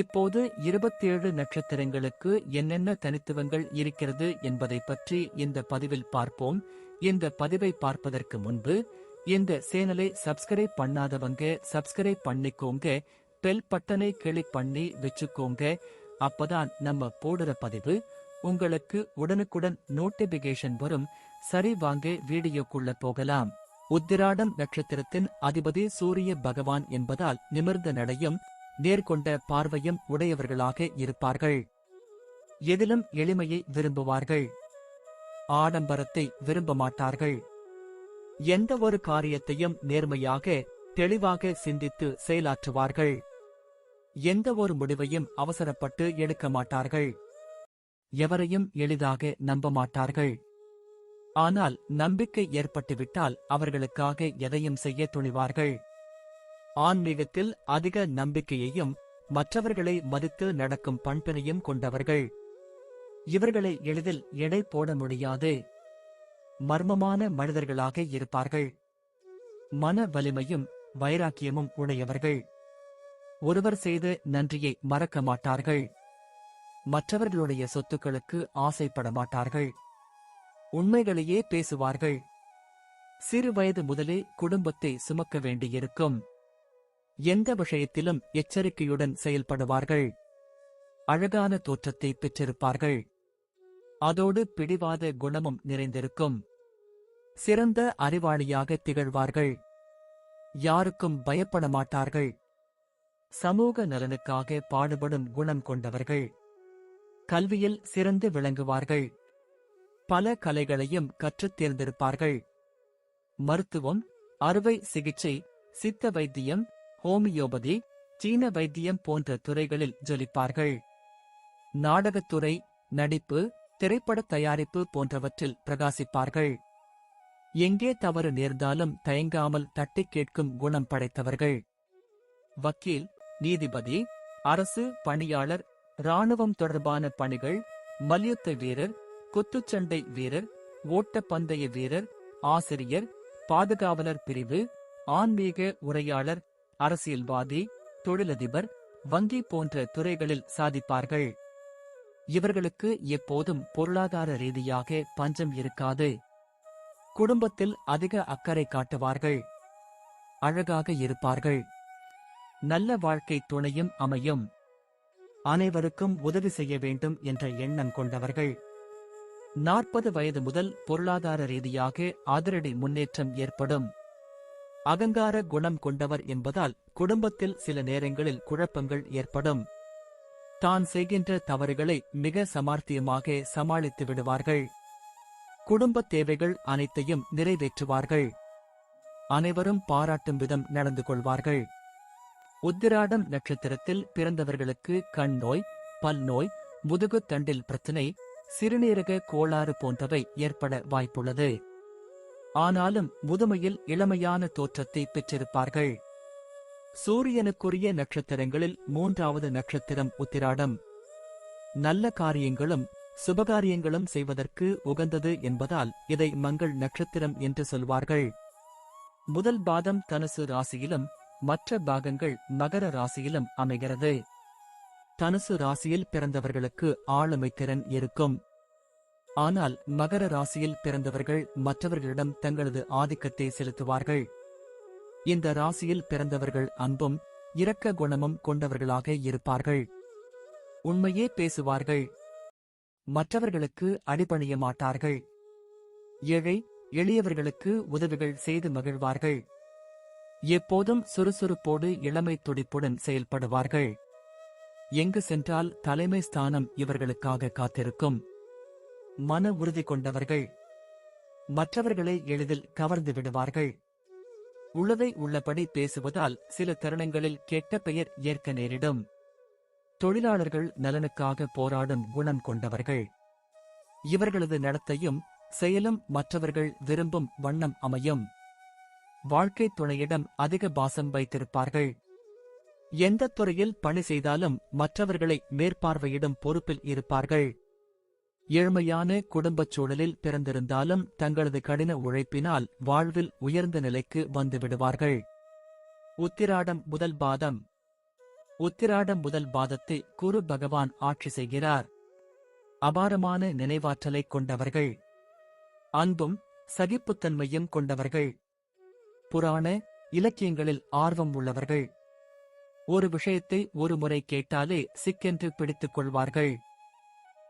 இப்போது இருபத்தேழு நட்சத்திரங்களுக்கு என்னென்ன தனித்துவங்கள் இருக்கிறது என்பதை பற்றி இந்த பதிவில் பார்ப்போம். இந்த பதிவை பார்ப்பதற்கு முன்பு இந்த சேனலை சப்ஸ்கிரைப் பண்ணாதவங்க சப்ஸ்கிரைப் பண்ணிக்கோங்க. பெல் பட்டனை கிளிக் பண்ணி வச்சுக்கோங்க. அப்பதான் நம்ம போடுற பதிவு உங்களுக்கு உடனுக்குடன் நோட்டிபிகேஷன் வரும். சரி வாங்க வீடியோக்குள்ள போகலாம். உத்திராடம் நட்சத்திரத்தின் அதிபதி சூரிய பகவான் என்பதால் நிமிர்ந்த நடையும் நேர்கொண்ட பார்வையும் உடையவர்களாக இருப்பார்கள். எதிலும் எளிமையை விரும்புவார்கள். ஆடம்பரத்தை விரும்ப மாட்டார்கள் எந்த ஒரு காரியத்தையும் நேர்மையாக தெளிவாக சிந்தித்து செயலாற்றுவார்கள். எந்த ஒரு முடிவையும் அவசரப்பட்டு எடுக்க மாட்டார்கள் எவரையும் எளிதாக நம்ப மாட்டார்கள் ஆனால் நம்பிக்கை ஏற்பட்டுவிட்டால் அவர்களுக்காக எதையும் செய்ய துணிவார்கள். ஆன்மீகத்தில் அதிக நம்பிக்கையையும் மற்றவர்களை மதித்து நடக்கும் பண்பினையும் கொண்டவர்கள். இவர்களை எளிதில் எடை போட முடியாது. மர்மமான மனிதர்களாக இருப்பார்கள். மன வலிமையும் வைராக்கியமும் உடையவர்கள். ஒருவர் செய்த நன்றியை மறக்க மாட்டார்கள். மற்றவர்களுடைய சொத்துக்களுக்கு ஆசைப்பட மாட்டார்கள். உண்மைகளையே பேசுவார்கள். சிறு வயது முதலே குடும்பத்தை சுமக்க வேண்டியிருக்கும். எந்த விஷயத்திலும் எச்சரிக்கையுடன் செயல்படுவார்கள். அழகான தோற்றத்தை பெற்றிருப்பார்கள். அதோடு பிடிவாத குணமும் நிறைந்திருக்கும். சிறந்த அறிவாளியாக திகழ்வார்கள். யாருக்கும் பயப்பட மாட்டார்கள். சமூக நலனுக்காக பாடுபடும் குணம் கொண்டவர்கள். கல்வியில் சிறந்து விளங்குவார்கள். பல கலைகளையும் கற்றுத் தேர்ந்திருப்பார்கள் மருத்துவம் அறுவை சிகிச்சை சித்த வைத்தியம் ஹோமியோபதி சீன வைத்தியம் போன்ற துறைகளில் ஜொலிப்பார்கள். நாடகத்துறை நடிப்பு திரைப்பட தயாரிப்பு போன்றவற்றில் பிரகாசிப்பார்கள். எங்கே தவறு நேர்ந்தாலும் தயங்காமல் தட்டிக் கேட்கும் குணம் படைத்தவர்கள். வக்கீல் நீதிபதி அரசு பணியாளர் இராணுவம் தொடர்பான பணிகள் மல்யுத்த வீரர் குத்துச்சண்டை வீரர் ஓட்டப்பந்தய வீரர் ஆசிரியர் பாதுகாவலர் பிரிவு ஆன்மீக உரையாளர் அரசியல்வாதி தொழிலதிபர் வங்கி போன்ற துறைகளில் சாதிப்பார்கள். இவர்களுக்கு எப்போதும் பொருளாதார ரீதியாக பஞ்சம் இருக்காது. குடும்பத்தில் அதிக அக்கறை காட்டுவார்கள். அழகாக இருப்பார்கள். நல்ல வாழ்க்கை துணையும் அமையும். அனைவருக்கும் உதவி செய்ய வேண்டும் என்ற எண்ணம் கொண்டவர்கள். நாற்பது வயது முதல் பொருளாதார ரீதியாக அதிரடி முன்னேற்றம் ஏற்படும். அகங்கார குணம் கொண்டவர் என்பதால் குடும்பத்தில் சில நேரங்களில் குழப்பங்கள் ஏற்படும். தான் செய்கின்ற தவறுகளை மிக சமார்த்தியமாக சமாளித்து விடுவார்கள். குடும்பத் தேவைகள் அனைத்தையும் நிறைவேற்றுவார்கள். அனைவரும் பாராட்டும் விதம் நடந்து கொள்வார்கள். உத்திராடம் நட்சத்திரத்தில் பிறந்தவர்களுக்கு கண் நோய் பல் நோய் முதுகுத் தண்டில் பிரச்சினை சிறுநீரக கோளாறு போன்றவை ஏற்பட வாய்ப்புள்ளது. ஆனாலும் முதுமையில் இளமையான தோற்றத்தை பெற்றிருப்பார்கள். சூரியனுக்குரிய நட்சத்திரங்களில் மூன்றாவது நட்சத்திரம் உத்திராடம். நல்ல காரியங்களும் சுபகாரியங்களும் செய்வதற்கு உகந்தது என்பதால் இதை மங்கள் நட்சத்திரம் என்று சொல்வார்கள். முதல் பாதம் தனுசு ராசியிலும் மற்ற பாகங்கள் மகர ராசியிலும் அமைகிறது. தனுசு ராசியில் பிறந்தவர்களுக்கு ஆளுமை திறன் இருக்கும். ஆனால் மகர ராசியில் பிறந்தவர்கள் மற்றவர்களிடம் தங்களது ஆதிக்கத்தை செலுத்துவார்கள். இந்த ராசியில் பிறந்தவர்கள் அன்பும் இரக்க குணமும் கொண்டவர்களாக இருப்பார்கள். உண்மையே பேசுவார்கள். மற்றவர்களுக்கு அடிபணிய மாட்டார்கள். ஏழை எளியவர்களுக்கு உதவிகள் செய்து மகிழ்வார்கள். எப்போதும் சுறுசுறுப்போடு இளமை துடிப்புடன் செயல்படுவார்கள். எங்கு சென்றால் தலைமை ஸ்தானம் இவர்களுக்காக காத்திருக்கும். மன உறுதி கொண்டவர்கள். மற்றவர்களை எளிதில் கவர்ந்து விடுவார்கள். உள்ளதை உள்ளபடி பேசுவதால் சில தருணங்களில் கெட்ட பெயர் ஏற்க நேரிடும். தொழிலாளர்கள் நலனுக்காக போராடும் குணம் கொண்டவர்கள். இவர்களது நடத்தையும் செயலும் மற்றவர்கள் விரும்பும் வண்ணம் அமையும். வாழ்க்கை துணையிடம் அதிக பாசம் வைத்திருப்பார்கள். எந்த துறையில் பணி செய்தாலும் மற்றவர்களை மேற்பார்வையிடும் பொறுப்பில் இருப்பார்கள். ஏழ்மையான குடும்பச் சூழலில் பிறந்திருந்தாலும் தங்களது கடின உழைப்பினால் வாழ்வில் உயர்ந்த நிலைக்கு வந்துவிடுவார்கள் உத்திராடம் முதல் பாதம். உத்திராடம் முதல் பாதத்தை குரு பகவான் ஆட்சி செய்கிறார். அபாரமான நினைவாற்றலை கொண்டவர்கள். அன்பும் சகிப்புத்தன்மையும் கொண்டவர்கள். புராண இலக்கியங்களில் ஆர்வம் உள்ளவர்கள். ஒரு விஷயத்தை ஒரு முறை கேட்டாலே சிக்கென்று பிடித்துக் கொள்வார்கள்.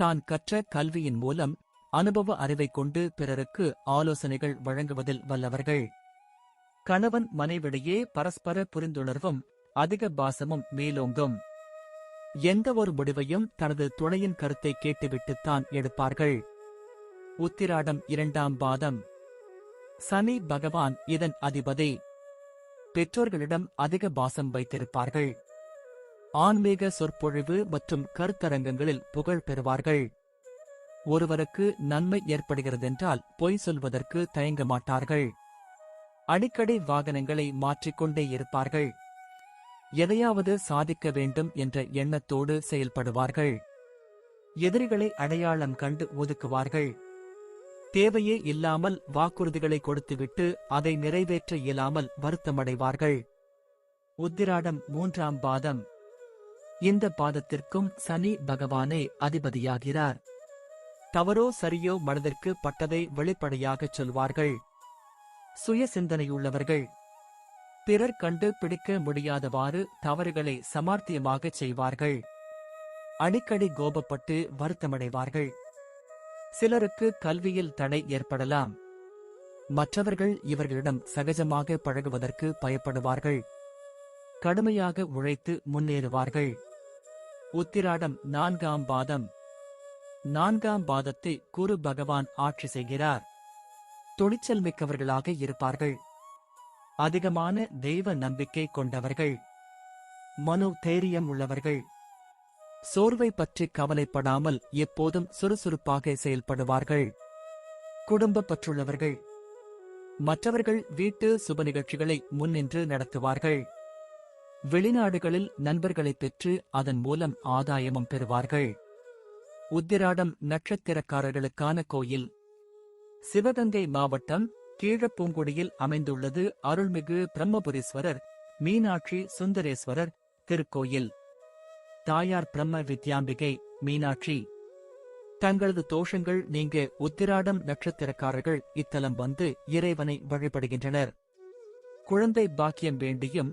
தான் கற்ற கல்வியின் மூலம் அனுபவ அறிவைக் கொண்டு பிறருக்கு ஆலோசனைகள் வழங்குவதில் வல்லவர்கள். கணவன் மனைவிடையே பரஸ்பர புரிந்துணர்வும் அதிக பாசமும் மேலோங்கும். எந்த ஒரு முடிவையும் தனது துணையின் கருத்தை கேட்டுவிட்டுத்தான் எடுப்பார்கள். உத்திராடம் இரண்டாம் பாதம். சனி பகவான் இதன் அதிபதி. பெற்றோர்களிடம் அதிக பாசம் வைத்திருப்பார்கள். ஆன்மீக சொற்பொழிவு மற்றும் கருத்தரங்கங்களில் புகழ் பெறுவார்கள். ஒருவருக்கு நன்மை ஏற்படுகிறதென்றால் பொய் சொல்வதற்கு தயங்க மாட்டார்கள். அடிக்கடி வாகனங்களை மாற்றிக்கொண்டே இருப்பார்கள். எதையாவது சாதிக்க வேண்டும் என்ற எண்ணத்தோடு செயல்படுவார்கள். எதிரிகளை அடையாளம் கண்டு ஒதுக்குவார்கள். தேவையே இல்லாமல் வாக்குறுதிகளை கொடுத்துவிட்டு அதை நிறைவேற்ற இயலாமல் வருத்தமடைவார்கள். உத்திராடம் மூன்றாம் பாதம். இந்த பாதத்திற்கும் சனி பகவானே அதிபதியாகிறார். தவறோ சரியோ மனதிற்கு பட்டதை வெளிப்படையாகச் சொல்வார்கள். சுய சிந்தனையுள்ளவர்கள் பிறர் கண்டு பிடிக்க முடியாதவாறு தவறுகளை சமார்த்தியமாகச் செய்வார்கள். அடிக்கடி கோபப்பட்டு வருத்தமடைவார்கள். சிலருக்கு கல்வியில் தடை ஏற்படலாம். மற்றவர்கள் இவர்களிடம் சகஜமாக பழகுவதற்கு பயப்படுவார்கள். கடுமையாக உழைத்து முன்னேறுவார்கள். உத்திராடம் நான்காம் பாதம். நான்காம் பாதத்தை குரு பகவான் ஆட்சி செய்கிறார். துணிச்சல் மிக்கவர்களாக இருப்பார்கள். அதிகமான தெய்வ நம்பிக்கை கொண்டவர்கள். மனு தைரியம் உள்ளவர்கள். சோர்வை பற்றி கவலைப்படாமல் எப்போதும் சுறுசுறுப்பாக செயல்படுவார்கள். குடும்ப பற்றுள்ளவர்கள். மற்றவர்கள் வீட்டு சுப நிகழ்ச்சிகளை முன்னின்று நடத்துவார்கள். வெளிநாடுகளில் நண்பர்களை பெற்று அதன் மூலம் ஆதாயமும் பெறுவார்கள். உத்திராடம் நட்சத்திரக்காரர்களுக்கான கோயில். சிவகங்கை மாவட்டம் கீழப்பூங்குடியில் அமைந்துள்ளது அருள்மிகு பிரம்மபுரீஸ்வரர் மீனாட்சி சுந்தரேஸ்வரர் திருக்கோயில். தாயார் பிரம்ம வித்யாம்பிகை மீனாட்சி. தங்களது தோஷங்கள் நீங்க உத்திராடம் நட்சத்திரக்காரர்கள் இத்தலம் வந்து இறைவனை வழிபடுகின்றனர். குழந்தை பாக்கியம் வேண்டியும்